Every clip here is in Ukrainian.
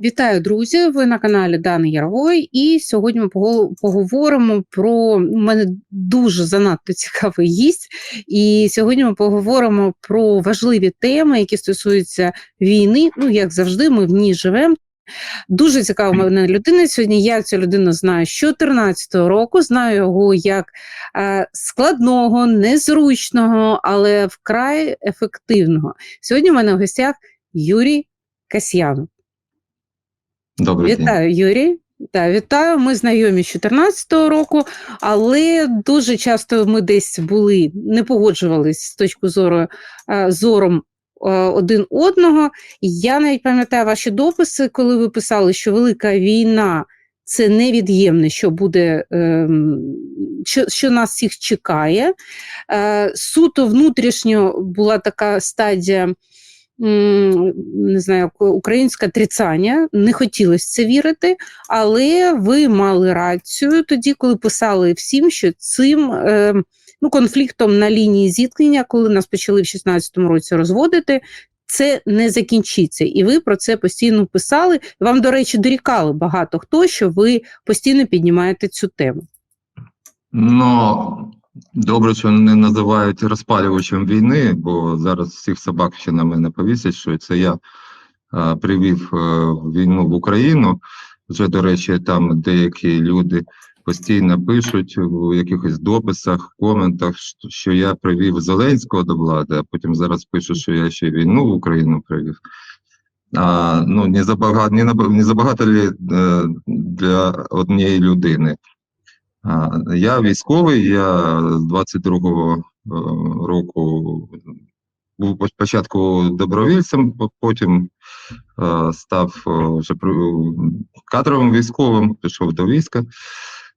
Вітаю, друзі! Ви на каналі Дани Ярової, і сьогодні ми поговоримо про у мене дуже занадто цікавий гість. І сьогодні ми поговоримо про важливі теми, які стосуються війни. Ну, як завжди, ми в ній живемо. Дуже цікава мене людина. Сьогодні я цю людину знаю з 2014 року. Знаю його як е, складного, незручного, але вкрай ефективного. Сьогодні в мене в гостях Юрій Касьянов. Добрий день. Юрій. Так, вітаю. Ми знайомі з 2014 року, але дуже часто ми десь були, не погоджувались з точки зору е, зором е, один одного. Я навіть пам'ятаю ваші дописи, коли ви писали, що велика війна це невід'ємне, що буде, ем, що, що нас всіх чекає. Е, Суто внутрішньо була така стадія не знаю, українське трицання, не хотілося це вірити, але ви мали рацію тоді, коли писали всім, що цим е, ну, конфліктом на лінії зіткнення, коли нас почали в 16-му році розводити, це не закінчиться. І ви про це постійно писали. Вам, до речі, дорікали багато хто, що ви постійно піднімаєте цю тему. Ну, добре, що не називають розпалювачем війни, бо зараз всіх собак ще на мене повісять, що це я а, привів е, війну в Україну. Вже, до речі, там деякі люди постійно пишуть у якихось дописах, коментах, що- я привів Зеленського до влади, а потім зараз пишуть, що я ще війну в Україну привів. А, ну, не забагато, не, не забагато е, для однієї людини. Я військовий, я з 22-го е, року був по- спочатку добровольцем, по- потім е, став е, вже кадровим військовим, пішов до війська.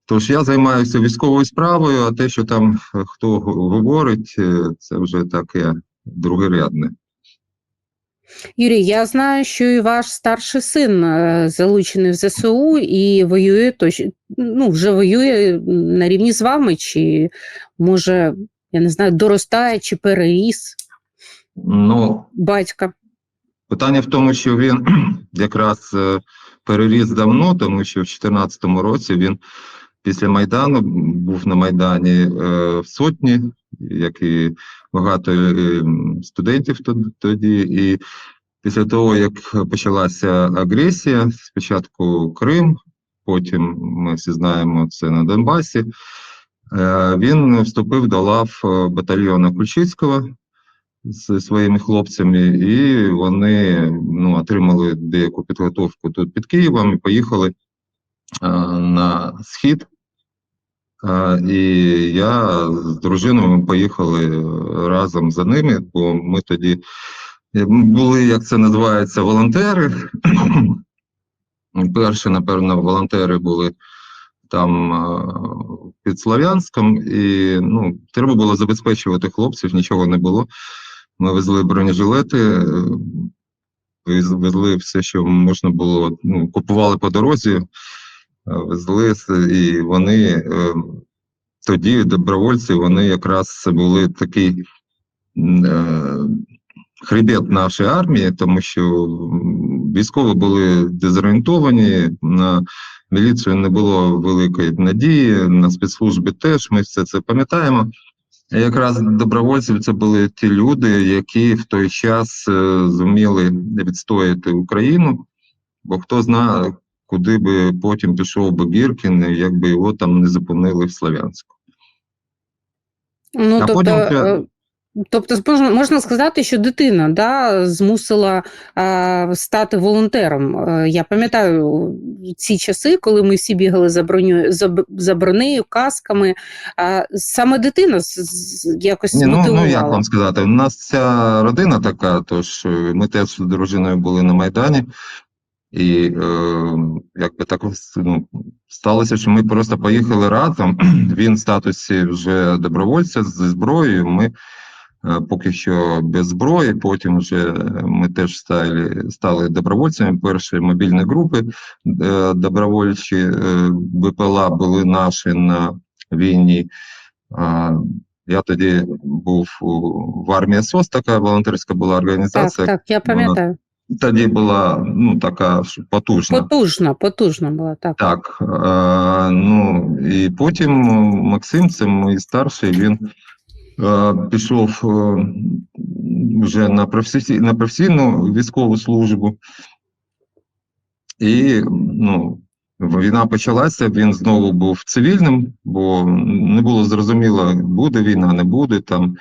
Тож я займаюся військовою справою, а те, що там хто говорить, це вже таке другорядне. Юрій, я знаю, що і ваш старший син е, залучений в ЗСУ і воює ну, вже воює на рівні з вами, чи може, я не знаю, доростає чи переріс Ну, батька. Питання в тому, що він якраз е, переріс давно, тому що в 2014 році він після Майдану був на Майдані е, в сотні, як і багато е, студентів тоді. І після того, як почалася агресія, спочатку Крим, потім ми всі знаємо це на Донбасі, е, він вступив до лав батальйону Кульчицького з своїми хлопцями, і вони ну, отримали деяку підготовку тут під Києвом і поїхали на схід. І я з дружиною поїхали разом за ними, бо ми тоді е, були, як це називається, волонтери. Перші, напевно, волонтери були там під Слов'янськом, і ну, треба було забезпечувати хлопців, нічого не було. Ми везли бронежилети, е, везли все, що можна було, ну, купували по дорозі, е, везли, і вони е, тоді, добровольці, вони якраз були такий е, хребет нашої армії, тому що військові були дезорієнтовані, на міліцію не було великої надії, на спецслужби теж, ми все це пам'ятаємо. Якраз добровольці це були ті люди, які в той час е, зуміли відстояти Україну, бо хто знає, куди би потім пішов би Гіркін, якби його там не зупинили в Слов'янську. Ну, А тобто, потім е, тобто можна, сказати, що дитина да, змусила е, стати волонтером. Е, я пам'ятаю ці часи, коли ми всі бігали за броню за, за бронею, касками. Е, саме дитина якось Ні, ну, ну як вам сказати, у нас ця родина така, тож ми теж з дружиною були на Майдані, і е, якби так ну, сталося, що ми просто поїхали разом. Він в статусі вже добровольця зі зброєю. Ми е, поки що без зброї, потім вже ми теж стали, стали добровольцями першої мобільної групи е, добровольчі е, БПЛА були наші на війні. А, Я тоді був в армії СОС, така волонтерська була Так, організація. так, я пам'ятаю. Тоді була ну, така потужна. Потужна, потужна була, так. Так, е, ну і потім Максим, це мій старший, він е, пішов е, вже на, професій, на професійну військову службу. І ну, війна почалася, він знову був цивільним, бо не було зрозуміло, буде війна, не буде. Там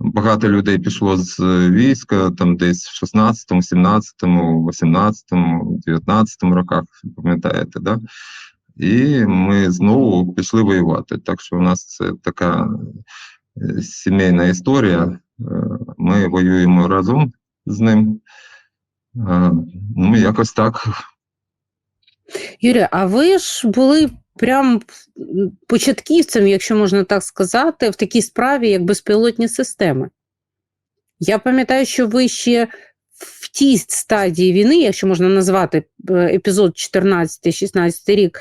багато людей пішло з війська, там десь в 16, 17, 18, 19 роках, пам'ятаєте, да? І ми знову пішли воювати. Так що у нас це така е, сімейна історія. Е, Ми воюємо разом з ним. Е, Ну, якось так. Юрій, а ви ж були прям початківцем, якщо можна так сказати, в такій справі, як безпілотні системи. Я пам'ятаю, що ви ще в тій стадії війни, якщо можна назвати е, епізод 14-16 рік,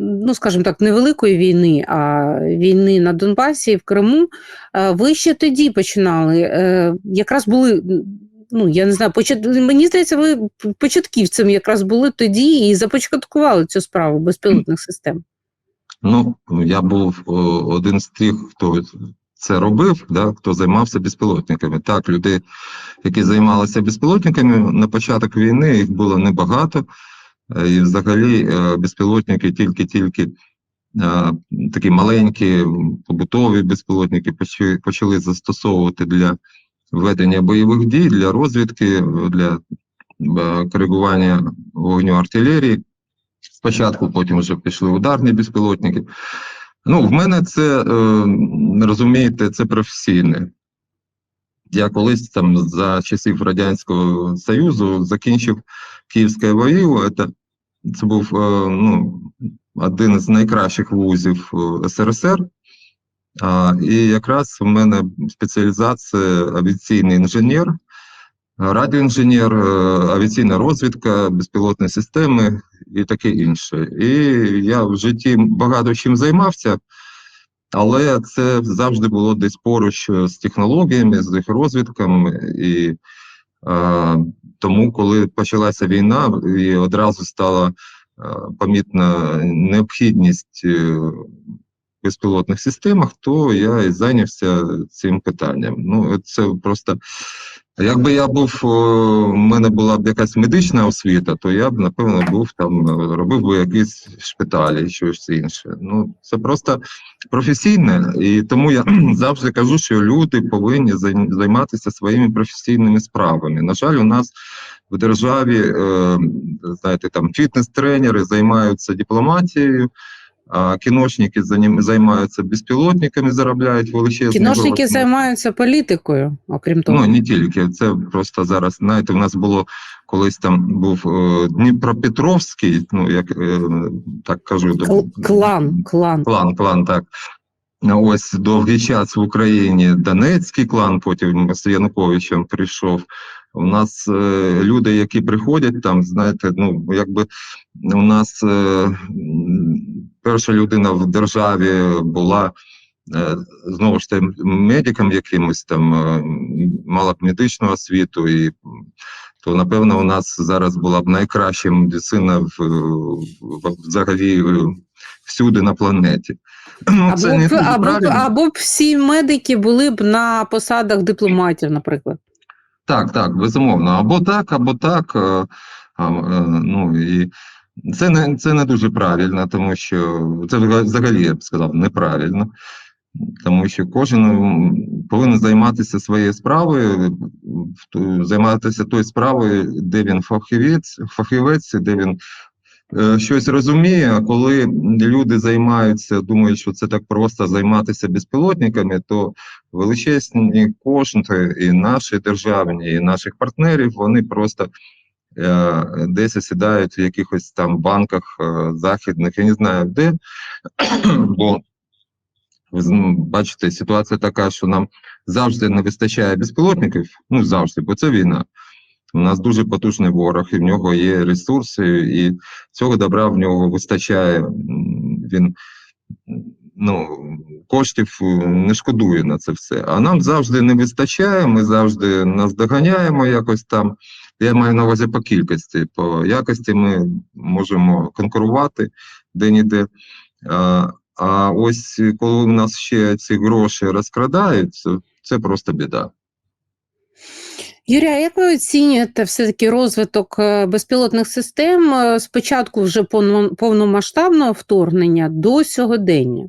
ну, скажімо так, невеликої війни, а війни на Донбасі і в Криму, ви ще тоді починали. е, Якраз були ну, я не знаю, почат... мені здається, ви початківцем якраз були тоді і започаткували цю справу безпілотних систем. Ну, я був о, один з тих, хто це робив, да, хто займався безпілотниками. Так, людей, які займалися безпілотниками, на початок війни їх було небагато. Е, І взагалі е, безпілотники тільки-тільки е, такі маленькі побутові безпілотники почали застосовувати для ведення бойових дій, для розвідки, для е, коригування вогню артилерії. Спочатку, потім вже пішли ударні безпілотники. Ну, в мене це, е, розумієте, це професійне. Я колись там за часів Радянського Союзу закінчив Київське ВАІУ. Це, це був е, ну, один з найкращих вузів СРСР. А, і якраз у мене спеціалізація авіаційний інженер, радіоінженер, е, авіаційна розвідка, безпілотні системи і таке інше. І я в житті багато чим займався, але це завжди було десь поруч з технологіями, з їх розвідками. І е, тому, коли почалася війна, і одразу стала е, помітна необхідність е, безпілотних системах, то я і зайнявся цим питанням. Ну, це просто. Якби я був, о, в мене була б якась медична освіта, то я б, напевно, був там, е, робив би якісь шпиталі, щось інше. Ну, це просто професійне, і тому я завжди кажу, що люди повинні займатися своїми професійними справами. На жаль, у нас в державі, е, знаєте, там фітнес-тренери займаються дипломатією, кіношники за займаються безпілотниками, заробляють величезні Кіношники гроші. займаються політикою, окрім того. Ну, не тільки. Це просто зараз, знаєте, у нас було колись там був е, Дніпропетровський, ну, як е, так кажу, Кл- клан, клан. клан, клан, так. Ось довгий час в Україні Донецький клан, потім з Януковичем прийшов. У нас е, люди, які приходять там, знаєте, ну якби у нас е, перша людина в державі була е, знову ж таки медиком якимось там, е, мала б медичну освіту, і то напевно у нас зараз була б найкраща медицина в, в взагалі е, всюди на планеті. Ну, Або, це не б, або, або б всі медики були б на посадах дипломатів, наприклад. Так, так, безумовно. Або так, або так. а, Ну і це не це не дуже правильно, тому що це взага- взагалі я б сказав неправильно. Тому що кожен повинен займатися своєю справою, займатися тою справою, де він фахівець, фахівець, де він е, щось розуміє. А коли люди займаються, думають, що це так просто займатися безпілотниками, то величезні кошти і наші державні, і наших партнерів, вони просто десь сідають в якихось там банках е, західних, я не знаю де, бо бачите, ситуація така, що нам завжди не вистачає безпілотників, ну завжди, бо це війна. У нас дуже потужний ворог, і в нього є ресурси, і цього добра в нього вистачає. Він ну, коштів е, не шкодує на це все. А нам завжди не вистачає, ми завжди наздоганяємо якось там. Я маю на увазі по кількості, по якості ми можемо конкурувати де-ніде. А, а ось коли у нас ще ці гроші розкрадаються, це просто біда. Юрій, а як ви оцінюєте все-таки розвиток е, безпілотних систем е, з початку вже повномасштабного вторгнення до сьогодення?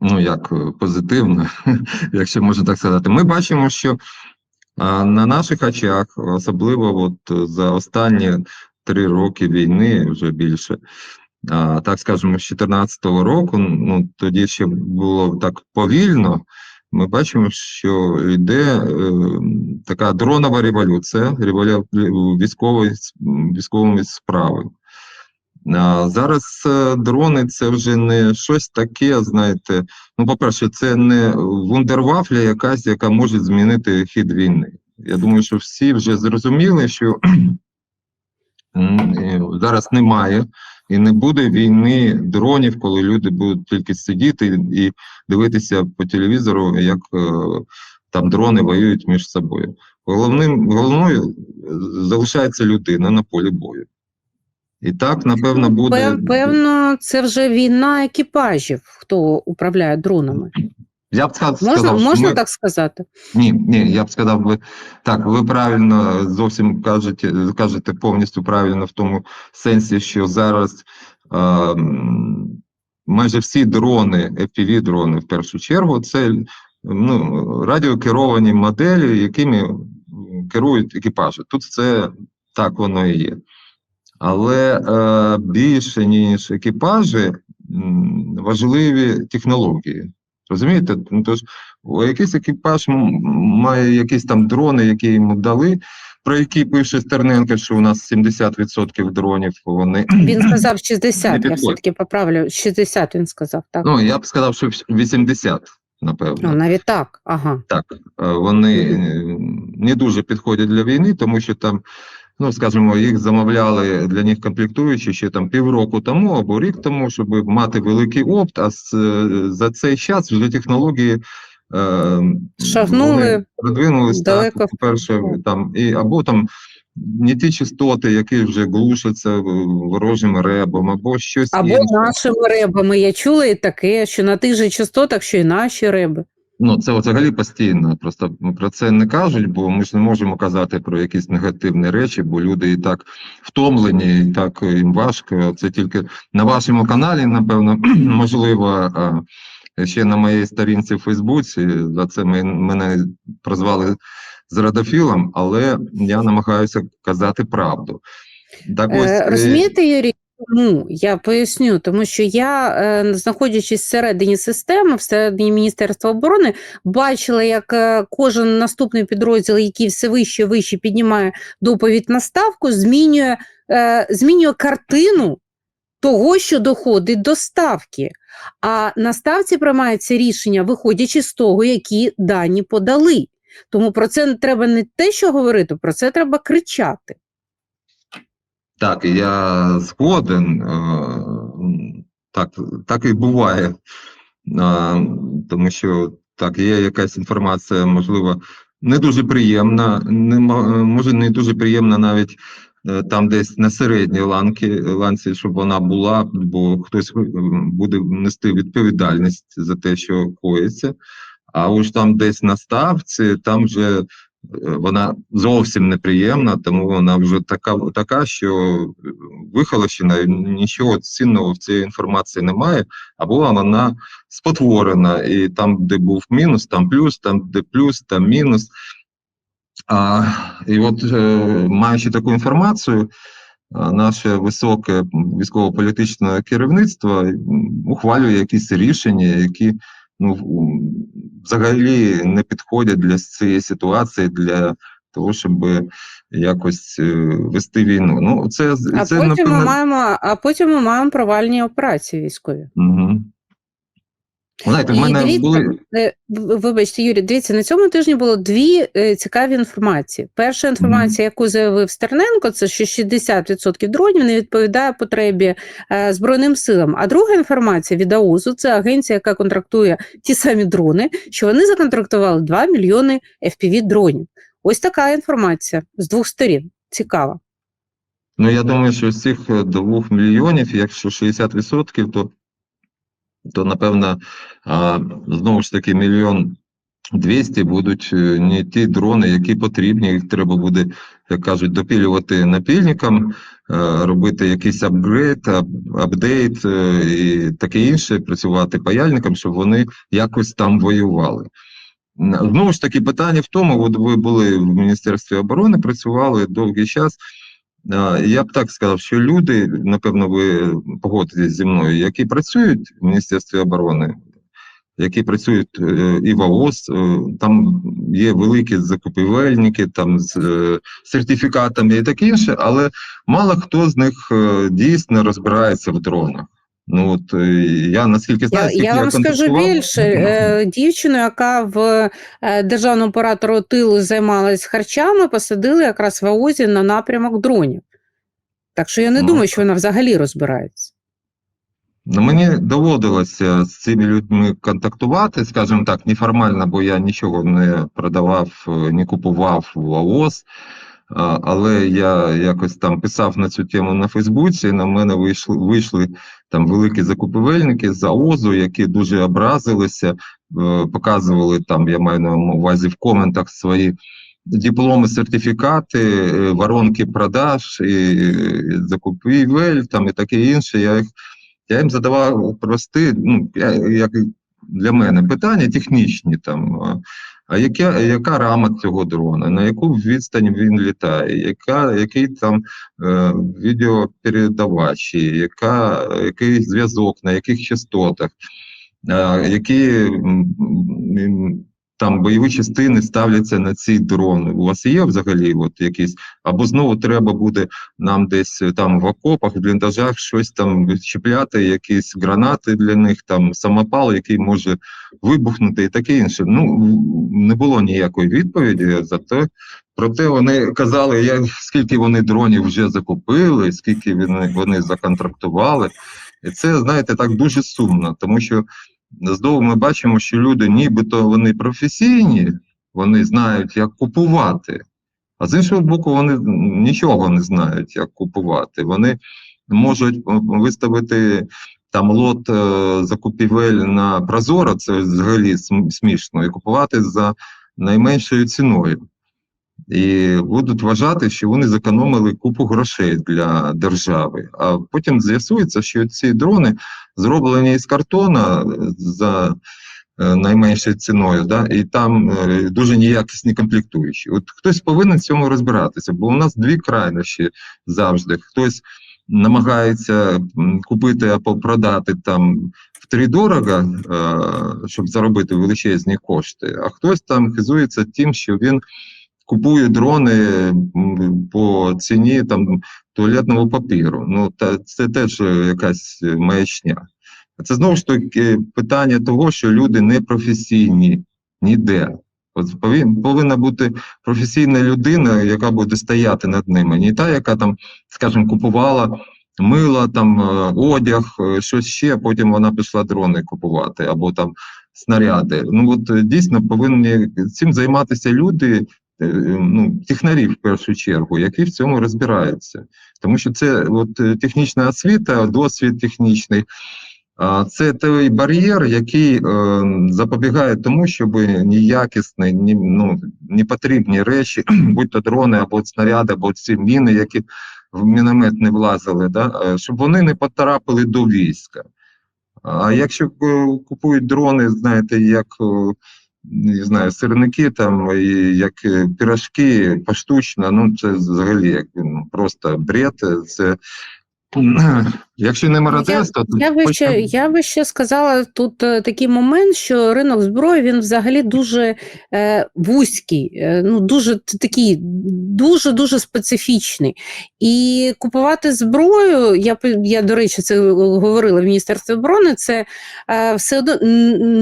Ну, як е, позитивно, якщо можна так сказати. Ми бачимо, що а, на наших очах, особливо от е, за останні три роки війни, вже більше, а, так скажемо, з 2014 року, ну тоді ще було так повільно. Ми бачимо, що йде е, така дронова революція, револю... військової, військової справи. Зараз е, дрони це вже не щось таке, знаєте. Ну, по-перше, це не вундервафля якась, яка може змінити хід війни. Я думаю, що всі вже зрозуміли, що е, зараз немає і не буде війни дронів, коли люди будуть тільки сидіти і дивитися по телевізору, як е, там дрони воюють між собою. Головним головною залишається людина на полі бою. І так, напевно, буде. Пев- Певно, це вже війна екіпажів, хто управляє дронами. Я б ска- Можна, сказав, можна ми... так сказати? Ні, ні, я б сказав, ви так, ви правильно зовсім кажете, кажете повністю правильно в тому сенсі, що зараз е, майже всі дрони, fpv дрони в першу чергу, це ну, радіокеровані моделі, якими керують екіпажі. Тут це так воно і є. Але е, більше, ніж екіпажі, важливі технології. Розумієте? Ну, тож, якийсь екіпаж має якісь там дрони, які йому дали, про які пише Стерненко, що у нас 70% дронів вони. Він сказав 60, я все-таки поправлю. 60 він сказав, так. Ну, я б сказав, що 80, напевно. Ну, навіть так, ага. Так, е, вони е, не дуже підходять для війни, тому що там, ну скажімо, їх замовляли для них комплектуючі ще там півроку тому або рік тому, щоб мати великий опт, а за цей час вже технології. е, Шагнули вони продвинулись далеко так, там і або там не ті частоти, які вже глушаться ворожим ребом, або щось Або інше. нашими ребами. Я чула і таке, що на тих же частотах, що і наші реби. Ну, це взагалі постійно. Просто про це не кажуть, бо ми ж не можемо казати про якісь негативні речі, бо люди і так втомлені, і так їм важко. Це тільки на вашому каналі, напевно, можливо, ще на моїй сторінці в Фейсбуці. За це ми, мене прозвали зрадофілом, але я намагаюся казати правду. Так ось, Е, е, Розумієте, Юрій? Чому? Я поясню, тому що я, е, знаходячись всередині системи, всередині Міністерства оборони, бачила, як е, кожен наступний підрозділ, який все вище вище піднімає доповідь на ставку, змінює, е, змінює картину того, що доходить до ставки. А на ставці приймається рішення, виходячи з того, які дані подали. Тому про це треба не те, що говорити, про це треба кричати. Так, я згоден. е, Так, так і буває. Е, Тому що так, є якась інформація, можливо, не дуже приємна, не, може не дуже приємна навіть е, там десь на середній ланки, ланці, щоб вона була, бо хтось е, буде нести відповідальність за те, що коїться. А уж там десь на ставці, там вже е, вона зовсім неприємна, тому вона вже така, така що е, вихолощена, нічого цінного в цій інформації немає, або вона спотворена, і там, де був мінус, там плюс, там де плюс, там мінус. А, і от, е, маючи таку інформацію, наше високе військово-політичне керівництво ухвалює якісь рішення, які ну, взагалі не підходять для цієї ситуації, для того, щоб якось е, вести війну. Ну, це, А це потім, напевно, ми маємо, а потім ми маємо провальні операції військові. Угу. Знаєте, в мене дивіться, були. е, вибачте, Юрій, дивіться, на цьому тижні було дві е, цікаві інформації. Перша інформація, яку заявив Стерненко, це що 60% дронів не відповідає потребі е, Збройним силам. А друга інформація від АУЗу, це агенція, яка контрактує ті самі дрони, що вони законтрактували 2 мільйони FPV-дронів. Ось така інформація з двох сторін. Цікава. Ну, я думаю, що з цих е, двох мільйонів, якщо 60%, то, то напевно, знову ж таки, мільйон 200 будуть е, не ті дрони, які потрібні. Їх треба буде, як кажуть, допілювати напільникам, е, робити якийсь апгрейд, апдейт е, і таке інше, працювати паяльникам, щоб вони якось там воювали. Знову ж таки, питання в тому, от ви були в Міністерстві оборони, працювали довгий час. Я б так сказав, що люди, напевно, ви погодитесь зі мною, які працюють в Міністерстві оборони, які працюють е, і в АОС, е, там є великі закупівельники, там з е, сертифікатами і таке інше, але мало хто з них дійсно розбирається в дронах. Ну от е, я наскільки знаю, Я, я вам скажу більше. Е, Дівчину, яка в е, державному оператору тилу займалась харчами, посадили якраз в АОЗі на напрямок дронів. Так що я не Ну, думаю, що вона взагалі розбирається. Ну, мені доводилося з цими людьми контактувати, скажімо так, неформально, бо я нічого не продавав, не купував в АОС. Але я якось там писав на цю тему на Фейсбуці, на мене вийшли, вийшли там великі закупівельники з АОЗу, які дуже образилися, е, показували там, я маю на увазі в коментах свої дипломи, сертифікати, е, воронки продаж, і, закупівель там і таке інше. Я їх я їм задавав прості, ну, як для мене, питання технічні там. А, яка, яка рама цього дрона, на яку відстань він літає, яка, який там е, відеопередавач, яка, який зв'язок, на яких частотах, е, які м, там бойові частини ставляться на ці дрони. У вас є взагалі от якісь, або знову треба буде нам десь е, там в окопах, в бліндажах щось там чіпляти, якісь гранати для них, там самопал, який може вибухнути і таке інше. Ну не було ніякої відповіді. Зате проте вони казали, як скільки вони дронів вже закупили, скільки вони, вони законтрактували. І це, знаєте, так дуже сумно, тому що знову ми бачимо, що люди, нібито вони професійні, вони знають, як купувати. А з іншого боку, вони нічого не знають, як купувати. Вони можуть виставити там лот е, закупівель на Прозоро, це взагалі смішно, і купувати за найменшою ціною. І будуть вважати, що вони зекономили купу грошей для держави. А потім з'ясується, що ці дрони зроблені із картона за е, найменшою ціною, да, і там е, дуже неякісні комплектуючі. От хтось повинен в цьому розбиратися, бо у нас дві крайнощі завжди. Хтось намагається купити або продати там втридорого, е, щоб заробити величезні кошти, а хтось там хизується тим, що він купує дрони по ціні там туалетного папіру. Ну та це теж якась маячня. Це знову ж таки питання того, що люди не професійні ніде. От повин, повинна бути професійна людина, яка буде стояти над ними, не та, яка там, скажімо, купувала мила, там е, одяг, е, щось ще, потім вона пішла дрони купувати або там снаряди. Ну от е, дійсно повинні цим займатися люди, ну, технарі в першу чергу, які в цьому розбираються. Тому що це от е, технічна освіта, досвід технічний. Це той бар'єр, який е, запобігає тому, щоб ніякісні, ні, ну, непотрібні речі, будь то дрони або снаряди, або ці міни, які в міномет не влазили, да, е, щоб вони не потрапили до війська. А якщо е, купують дрони, знаєте, як е, не знаю, сирники там, і як пірашки пірожки поштучно, ну це взагалі як ну, просто бред. Це якщо не мародерство, то Я би, ще, я би ще сказала тут е, такий момент, що ринок зброї він взагалі дуже е, вузький, е, ну дуже такий, дуже дуже специфічний. І купувати зброю, я я до речі, це говорила в Міністерстві оборони. Це е, все одно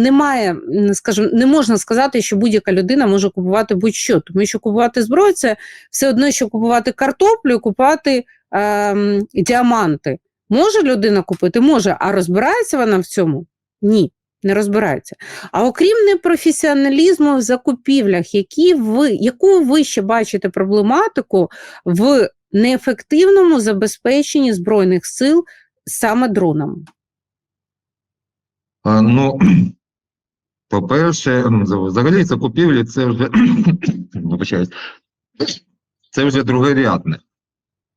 немає, скажімо, не можна сказати, що будь-яка людина може купувати будь-що, тому що купувати зброю це все одно, що купувати картоплю, купувати ем, діаманти. Може людина купити? Може, а розбирається вона в цьому? Ні. не розбираються. А окрім непрофесіоналізму в закупівлях, які ви, яку ви ще бачите проблематику в неефективному забезпеченні Збройних сил саме дронами? А, Ну, по-перше, взагалі закупівлі це вже це вже другорядне.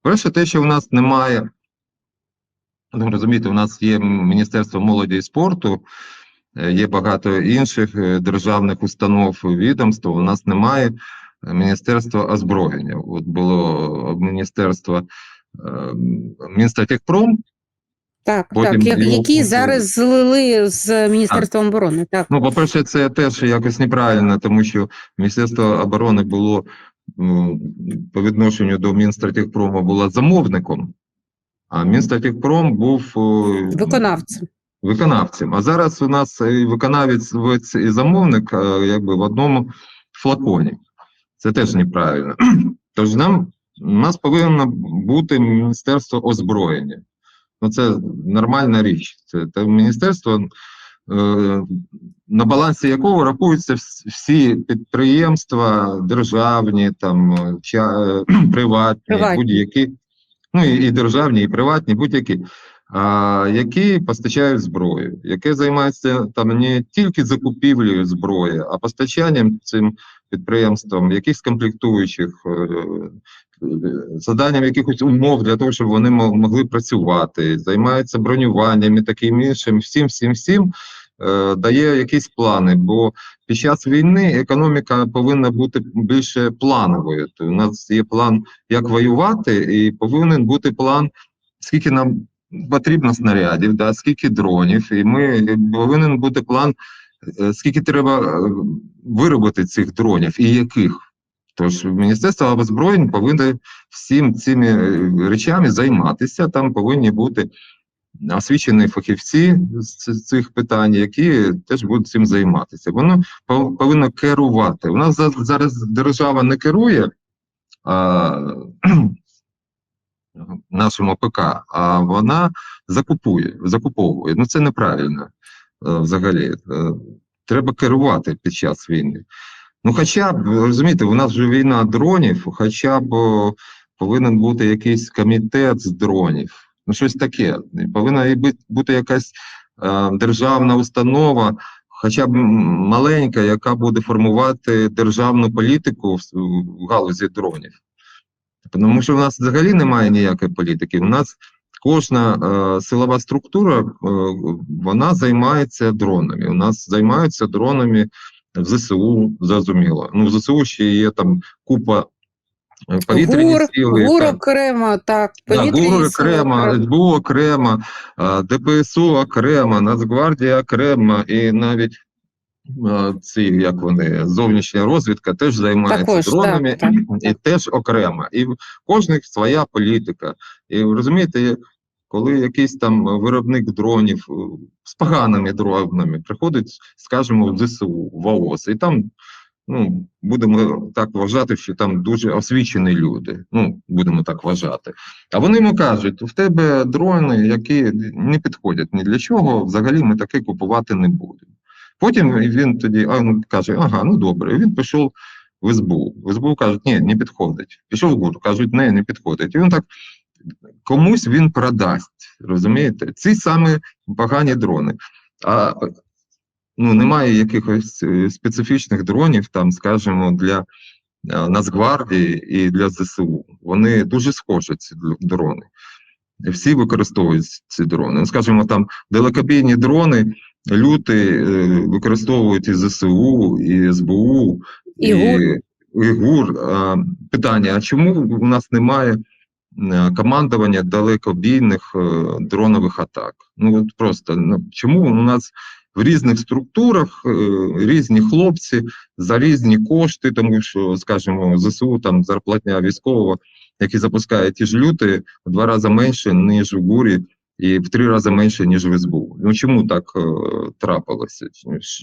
Перше, те, що в нас немає, ну, розумієте, у нас є Міністерство молоді і спорту, е, є багато інших е, державних установ, відомств. У нас немає Міністерства озброєння. От було Міністерство е, Мінстратегпром, Так, Потім так, його які зараз злили з Міністерством оборони. Так. Ну, по-перше, це теж якось неправильно, тому що Міністерство оборони було по відношенню до Мінстратегпрому було замовником, а Мінстратегпром був Виконавцем. виконавцем. А зараз у нас і виконавець і замовник е, якби в одному флаконі. Це теж неправильно. Тож нам у нас повинно бути Міністерство озброєння. Ну, це нормальна річ. Це, це міністерство, е, на балансі якого рахуються всі підприємства, державні, там, е, ча, е, приватні, Приватні. будь-які, ну і, і державні, і приватні, будь-які, а, які постачають зброю, яке займається там не тільки закупівлею зброї, а постачанням цим підприємствам якихось комплектуючих, е, заданням якихось умов для того, щоб вони могли працювати, займається бронюванням і таким іншим, всім, всім, всім. е, Дає якісь плани, бо під час війни економіка повинна бути більше плановою. У нас є план, як воювати, і повинен бути план, скільки нам потрібно снарядів, да, скільки дронів, і ми повинен бути план, скільки треба е, виробити цих дронів і яких. Тож Міністерство озброєнь повинно всім цими е, речами займатися. Там повинні бути освічені фахівці з цих питань, які теж будуть цим займатися. Воно повинно керувати. У нас зараз держава не керує а, нашим ОПК, а вона закупує, закуповує. Ну це неправильно е, взагалі. Е, Треба керувати під час війни. Ну, хоча б, розумієте, у нас вже війна дронів, хоча б повинен бути якийсь комітет з дронів. Ну, щось таке. Повинна бути якась е, державна установа, хоча б маленька, яка буде формувати державну політику в, в галузі дронів. Тому що в нас взагалі немає ніякої політики. У нас кожна е, силова структура е, вона займається дронами. У нас займаються дронами в ЗСУ, зрозуміло. Ну, в ЗСУ ще є там купа е, повітряні ГУР, сили. ГУР так. окремо, так, Так, повітряні ГУР окремо, окремо. СБУ окремо, ДПСУ окремо, Нацгвардія окремо і навіть ці, як вони, зовнішня розвідка теж займається Також, дронами так, і теж окремо. І в кожних своя політика. І розумієте, коли якийсь там виробник дронів е, з поганими дронами приходить, скажімо, в ЗСУ, в ООС, і там ну, будемо так вважати, що там дуже освічені люди. Ну, будемо так вважати. А вони йому кажуть: в тебе дрони, які не підходять ні для чого, взагалі ми таке купувати не будемо. Потім він тоді а, ну, каже: ага, ну добре. І він пішов в СБУ. В СБУ кажуть, ні, не підходить. Пішов в ГУР, кажуть, ні, не підходить. І він так комусь він продасть. Розумієте? Ці саме погані дрони. А ну, немає якихось е, специфічних дронів, там, скажімо, для е, Нацгвардії і для ЗСУ. Вони дуже схожі, ці дрони. Всі використовують ці дрони. Ну, скажімо, там далекобійні дрони люди е, використовують і ЗСУ, і СБУ, І ГУР. і ГУР. Питання: а чому у нас немає командування далекобійних е, дронових атак? Ну от просто ну, чому у нас в різних структурах е, різні хлопці за різні кошти, тому що, скажімо, ЗСУ там зарплатня військового, який запускає ті ж люти, в два рази менше, ніж в ГУРі. І в три рази менше, ніж в СБУ. Ну чому так е, трапилося?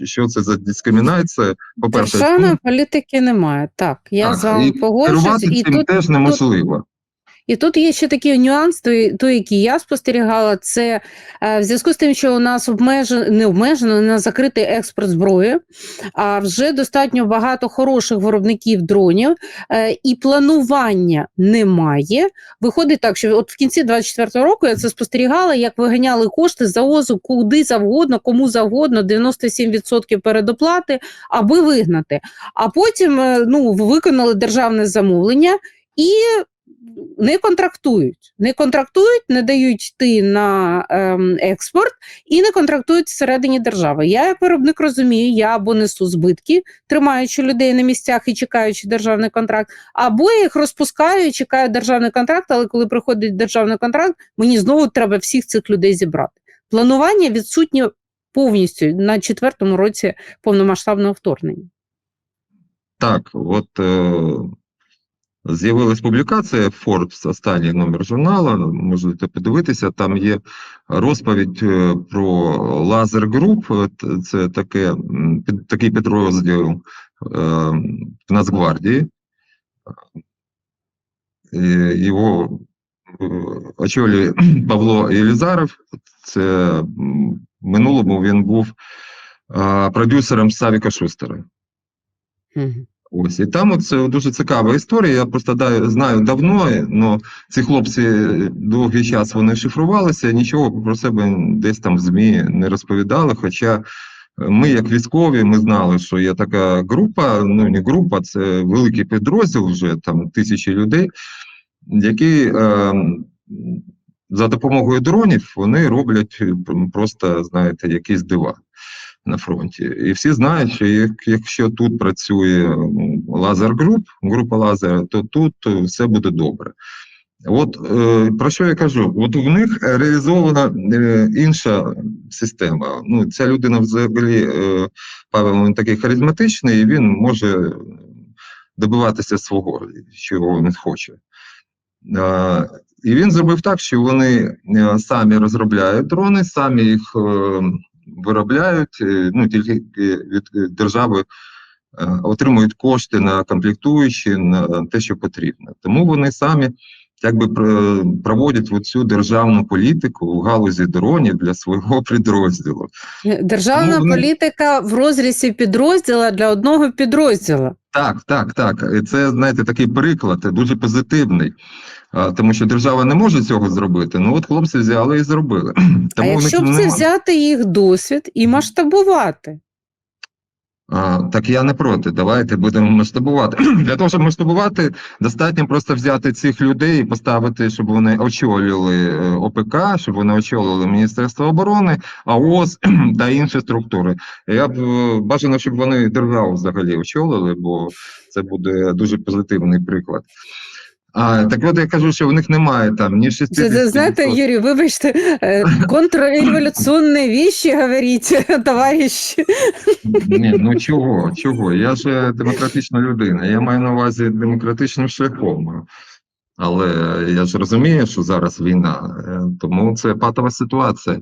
Що- це за дискримінація? По-перше, Державної чому- політики немає. Так, я Так, з вами і погоджуюся. І тут теж неможливо. І тут є ще такий нюанс, той, той який я спостерігала, це е, в зв'язку з тим, що у нас обмежено, не обмежено, не закритий експорт зброї, а вже достатньо багато хороших виробників дронів, е, і планування немає. Виходить так, що от в кінці 24-го року я це спостерігала, як виганяли кошти з завозу куди завгодно, кому завгодно, 97% передоплати, аби вигнати. А потім е, ну, виконали державне замовлення і не контрактують. Не контрактують, не дають йти на ем, експорт і не контрактують всередині держави. Я, як виробник, розумію, я або несу збитки, тримаючи людей на місцях і чекаючи державний контракт, або я їх розпускаю і чекаю державний контракт, але коли приходить державний контракт, мені знову треба всіх цих людей зібрати. Планування відсутнє повністю на четвертому році повномасштабного вторгнення. Так, от е, з'явилась публікація Forbes, останній номер журналу. Можете подивитися. Там є розповідь е, про Лазер Груп. Це таке, такий підрозділ е, Нацгвардії. Його е, очолює Павло Єлізаров. Це минулому він був е, продюсером Савіка Шустера. Мгм. Ось і там це дуже цікава історія. Я просто да- знаю давно, але ці хлопці довгий час вони шифрувалися, нічого про себе десь там в ЗМІ не розповідали. Хоча е, ми, як військові, ми знали, що є така група, ну не група, це великий підрозділ, вже там тисячі людей, які е, за допомогою дронів вони роблять е, просто, знаєте, якісь дива на фронті. І всі знають, що як, якщо тут працює ну, лазер груп, група лазера, то тут все буде добре. От е, про що я кажу? От в них реалізована е, інша система. Ну, ця людина взагалі, е, Павел, він такий харизматичний, і він може добиватися свого, чого він хоче. Е, і він зробив так, що вони е, самі розробляють дрони, самі їх е, виробляють, е, ну тільки е, від е, держави отримують кошти на комплектуючі, на те, що потрібно. Тому вони самі якби пр- проводять цю державну політику в галузі дронів для свого підрозділу. Державна вони- політика в розрізі підрозділа для одного підрозділу. Так, так, так. І Це, знаєте, такий приклад, дуже позитивний. Тому що держава не може цього зробити. Ну от хлопці взяли і зробили. а якщо б це немає. взяти їх досвід і масштабувати? Так я не проти. Давайте будемо масштабувати. Для того, щоб масштабувати, достатньо просто взяти цих людей і поставити, щоб вони очолювали е, ОПК, щоб вони очолювали Міністерство оборони, АОС та інші структури. Я б е, бажано, щоб вони державу взагалі очолили, бо це буде дуже позитивний приклад. А, так от я кажу, що в них немає там ні 60... Це, знаєте, Юрій, вибачте, е, контрреволюційні віщі говоріть, товариші. Ні, ну чого, чого? Я ж е, демократична людина, я маю на увазі демократичним шляхом. Але я ж розумію, що зараз війна, е, тому це патова ситуація.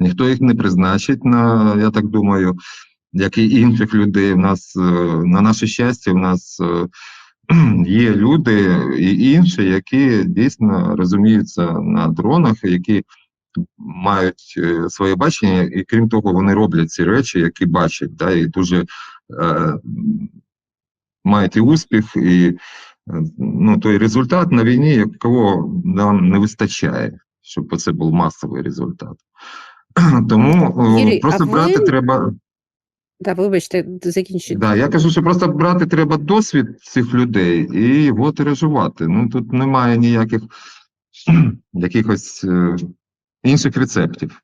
Ніхто їх не призначить на, я так думаю, як і інших людей. У нас на наше щастя, у нас є люди і інші, які дійсно розуміються на дронах, які мають е, своє бачення, і крім того, вони роблять ці речі, які бачать, да, і дуже е, мають і успіх, і е, ну, той результат на війні, якого нам не вистачає, щоб це був масовий результат. Тому е, Юрій, просто а ви- брати треба. Так, вибачте, закінчіть. Да, я кажу, що просто брати треба досвід цих людей і його тиражувати. Ну тут немає ніяких якихось е, інших рецептів.